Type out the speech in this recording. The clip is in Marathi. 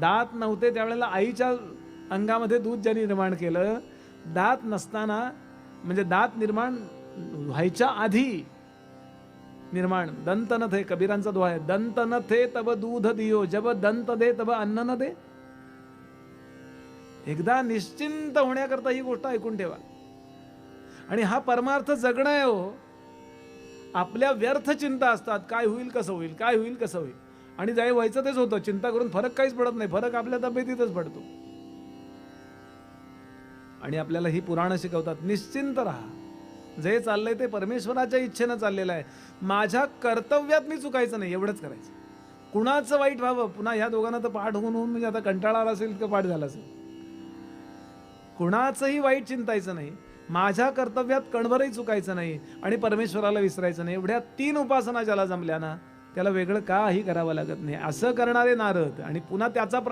दात नव्हते त्यावेळेला आईच्या अंगामध्ये दूध ज्यांनी निर्माण केलं दात नसताना म्हणजे दात निर्माण व्हायच्या आधी निर्माण दंत न थे कबीरांचा दोहा आहे. दंत न थे तब दूध दियो जब दंत दे तब अन्न न दे. एकदा निश्चिंत होण्याकरता ही गोष्ट ऐकून ठेवा. आणि हा परमार्थ जगणं आहे हो. आपल्या व्यर्थ चिंता असतात. काय होईल कसं होईल काय होईल कसं होईल. आणि जाय व्हायचं तेच होतं. चिंता करून फरक काहीच पडत नाही. फरक आपल्या तब्येतीतच पडतो. आणि आपल्याला ही पुराणं शिकवतात निश्चिंत राहा. जे चाललंय ते परमेश्वराच्या इच्छेनं चाललेलं आहे. माझ्या कर्तव्यात मी चुकायचं नाही एवढंच करायचं. कुणाचं वाईट व्हावं? पुन्हा ह्या दोघांना तर पाठ होऊन होऊन म्हणजे आता कंटाळा आला असेल इतकं पाठ झाला असेल. कुणाचंही वाईट चिंतायचं नाही. माझ्या कर्तव्यात कणभरही चुकायचं नाही आणि परमेश्वराला विसरायचं नाही. एवढ्या तीन उपासना ज्याला जमल्या ना त्याला वेगळं काही करावं लागत नाही. असं करणारे नारद आणि पुन्हा त्याचा प्र